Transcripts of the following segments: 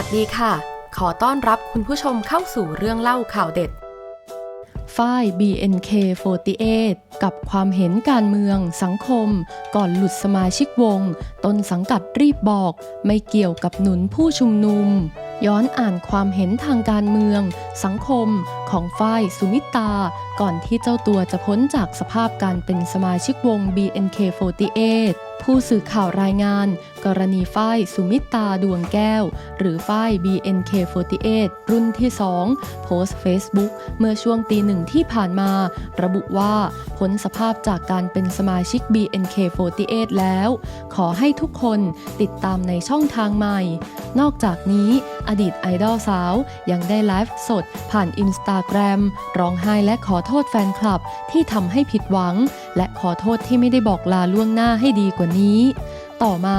วัสดีค่ะ ขอต้อนรับคุณผู้ชมเข้าสู่เรื่องเล่าข่าวเด็ด ฝ้าย BNK48 กับความเห็นการเมือง สังคม ก่อนหลุดสมาชิกวง ต้นสังกัดรีบบอก ไม่เกี่ยวกับหนุนผู้ชุมนุม ย้อนอ่านความเห็นทางการเมือง สังคมของฝ้ายสุมิตา ก่อนที่เจ้าตัวจะพ้นจากสภาพการเป็นสมาชิกวง BNK48 ผู้สื่อข่าวรายงาน กรณีฝ้ายสุมิตาดวงแก้ว หรือฝ้าย BNK48 รุ่นที่ 2 โพสต์ Facebook เมื่อช่วงตีหนึ่งที่ผ่านมา ระบุว่าพ้นสภาพจากการเป็นสมาชิก BNK48 แล้ว ขอให้ทุกคนติดตามในช่องทางใหม่ นอกจากนี้อดีตไอดอลสาว ยังได้ไลฟ์สดผ่านอินสตาแกรมร้องไห้และขอโทษแฟนคลับที่ทำให้ผิดหวัง และขอโทษที่ไม่ได้บอกลาล่วงหน้าให้ดีกว่านี้ ต่อมา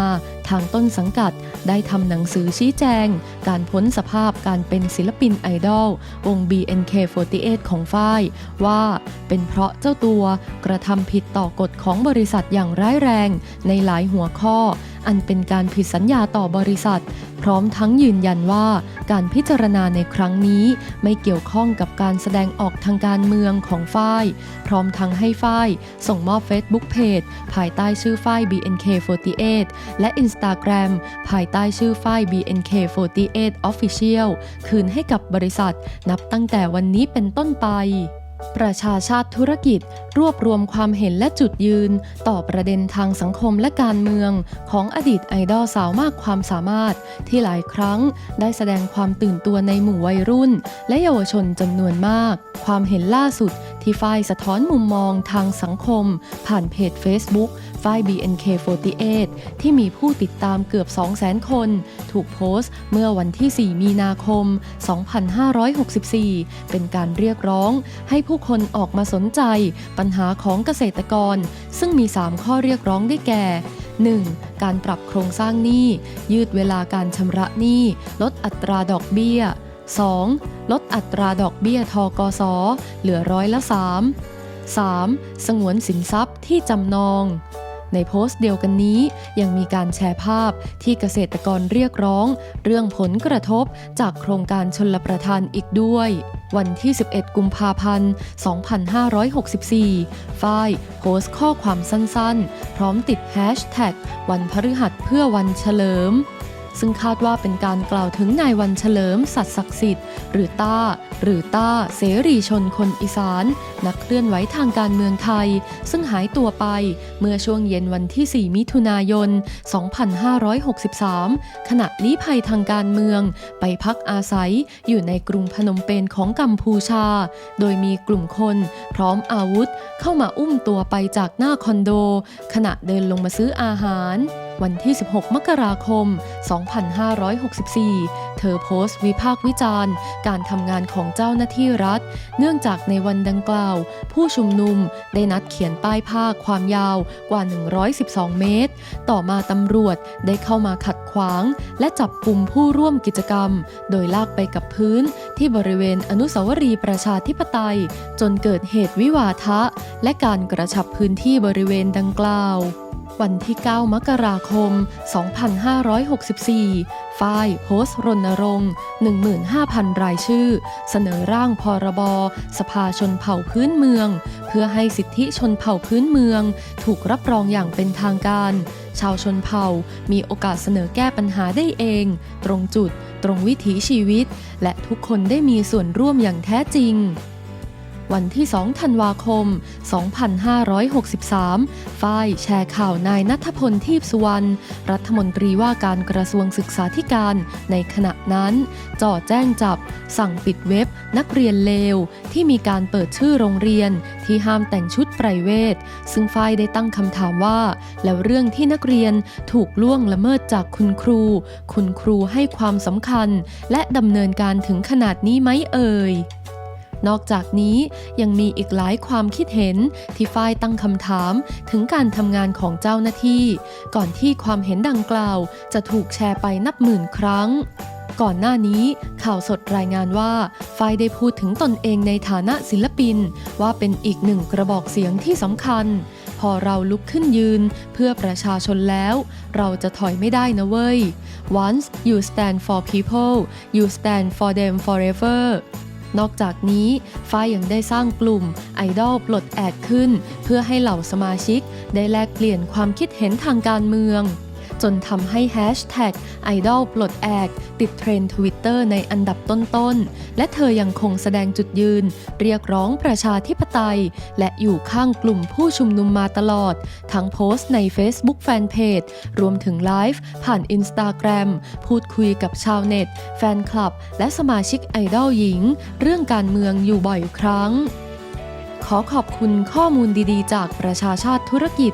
ทางต้นสังกัดได้ทำหนังสือชี้แจง การพ้นสภาพการเป็นศิลปินไอดอลวง BNK48 ของฝ้าย ว่าเป็นเพราะเจ้าตัวกระทำผิดต่อกฎของบริษัทอย่างร้ายแรงในหลายหัวข้อ อันเป็นการผิดสัญญาต่อบริษัท พร้อมทั้งยืนยันว่า การพิจารณาในครั้งนี้ไม่เกี่ยวข้องกับการแสดงออกทางการเมืองของฝ้าย พร้อมทั้งให้ฝ้าย ส่งมอบ Facebook Page ภายใต้ชื่อฝ้าย BNK48 และ Instagram ภายใต้ชื่อฝ้าย BNK48 Official คืนให้กับบริษัท นับตั้งแต่วันนี้เป็นต้นไป ประชาชาติธุรกิจ รวบรวมความเห็นและจุดยืน ต่อประเด็นทางสังคมและการเมือง ของอดีตไอดอลสาวมากความสามารถ ที่หลายครั้งได้แสดงความตื่นตัวในหมู่วัยรุ่น และเยาวชนจำนวนมาก ความเห็นล่าสุดที่ฝ่ายสะท้อนมุมมองทางสังคม ผ่านเพจ Facebook ฝ้าย BNK48 ที่มีผู้ติดตามเกือบ 200,000 คน ถูกโพสต์เมื่อวันที่ 4 มีนาคม 2564 เป็นการเรียกร้องให้ผู้คนออกมาสนใจปัญหาของเกษตรกร ซึ่งมี 3 ข้อเรียกร้องได้แก่ 1. การปรับโครงสร้างหนี้ ยืดเวลาการชำระหนี้ ลดอัตราดอกเบี้ย 2. ลดอัตราดอกเบี้ยทกสเหลือร้อยละ 3 3. สงวนสินทรัพย์ที่จำนอง ในโพสต์เดียวกันนี้ยังมีการแชร์ภาพที่เกษตรกรเรียกร้อง เรื่องผลกระทบจากโครงการชนลประทานอีกด้วย วันที่ 11 กุมภาพันธ์ 2564 ฝ้ายโพสต์ข้อความสั้นๆ พร้อมติดแฮชแท็กวันพฤหัสเพื่อวันเฉลิม ซึ่งคาดว่าเป็นการกล่าวถึงนายวันเฉลิม สัตย์ศักดิ์สิทธิ์ หรือต้า หรือต้า เสรีชนคนอีสาน นักเคลื่อนไหวทางการเมืองไทย ซึ่งหายตัวไปเมื่อช่วงเย็นวันที่ 4 มิถุนายน 2563 ขณะลี้ภัยทางการเมือง ไปพักอาศัยอยู่ในกรุงพนมเปญของกัมพูชา โดยมีกลุ่มคนพร้อมอาวุธเข้ามาอุ้มตัวไปจากหน้าคอนโด ขณะเดินลงมาซื้ออาหาร วันที่ 16 มกราคม 2564 เธอโพสต์วิพากษ์วิจารณ์ การทำงานของเจ้าหน้าที่รัฐ เนื่องจากในวันดังกล่าว ผู้ชุมนุมได้นัดเขียนป้ายผ้าความยาวกว่า 112 เมตร ต่อมาตำรวจได้เข้ามาขัดขวาง และจับกลุ่มผู้ร่วมกิจกรรม โดยลากไปกับพื้นที่บริเวณอนุสาวรีย์ประชาธิปไตย จนเกิดเหตุวิวาทะ และการกระชับพื้นที่บริเวณดังกล่าว วันที่ 9 มกราคม 2564ฝ้ายโพสต์รณรงค์ 15,000 รายชื่อ เสนอร่างพรบ สภาชนเผ่าพื้นเมือง เพื่อให้สิทธิชนเผ่าพื้นเมือง ถูกรับรองอย่างเป็นทางการ ชาวชนเผ่ามีโอกาสเสนอแก้ปัญหาได้เอง ตรงจุด ตรงวิถีชีวิต และทุกคนได้มีส่วนร่วมอย่างแท้จริง วันที่ 2 ธันวาคม 2563 ฝ้ายแชร์ข่าวนายนัทพลทีพสุวรรณ รัฐมนตรีว่าการกระทรวงศึกษาธิการในขณะนั้น จ่อแจ้งจับ สั่งปิดเว็บ นักเรียนเลว ที่มีการเปิดชื่อโรงเรียน ที่ห้ามแต่งชุดไพรเวท ซึ่งฝ้ายได้ตั้งคำถามว่า แล้วเรื่องที่นักเรียนถูกล่วงละเมิดจากคุณครู คุณครูให้ความสำคัญ และดำเนินการถึงขนาดนี้ไหมเอ่ย นอกจากนี้ยังมีอีกหลายความคิดเห็นที่ฝ้ายตั้งคำถามถึงการทำงานของเจ้าหน้าที่ ก่อนที่ความเห็นดังกล่าว จะถูกแชร์ไปนับหมื่นครั้งก่อนหน้านี้ข่าวสดรายงานว่าฝ้ายได้พูดถึงตนเองในฐานะศิลปิน ว่าเป็นอีกหนึ่งกระบอกเสียงที่สำคัญ พอเราลุกขึ้นยืนเพื่อประชาชนแล้ว เราจะถอยไม่ได้นะเว้ย once you stand for people you stand for them forever นอกจากนี้ฝ้ายยังได้สร้างกลุ่มไอดอลปลดแอกขึ้น เพื่อให้เหล่าสมาชิกได้แลกเปลี่ยนความคิดเห็นทางการเมือง จนทำให้แฮชแท็กไอดอลปลดแอกติดเทรนด์ทวิตเตอร์ในอันดับต้นๆ และเธอยังคงแสดงจุดยืน เรียกร้องประชาธิปไตย และอยู่ข้างกลุ่มผู้ชุมนุมมาตลอด ทั้งโพสต์ใน Facebook Fanpage รวมถึงไลฟ์ผ่าน Instagram พูดคุยกับชาวเน็ต แฟนคลับ และสมาชิกไอดอลหญิง เรื่องการเมืองอยู่บ่อยครั้ง ขอขอบคุณข้อมูลดีๆ จากประชาชาติธุรกิจ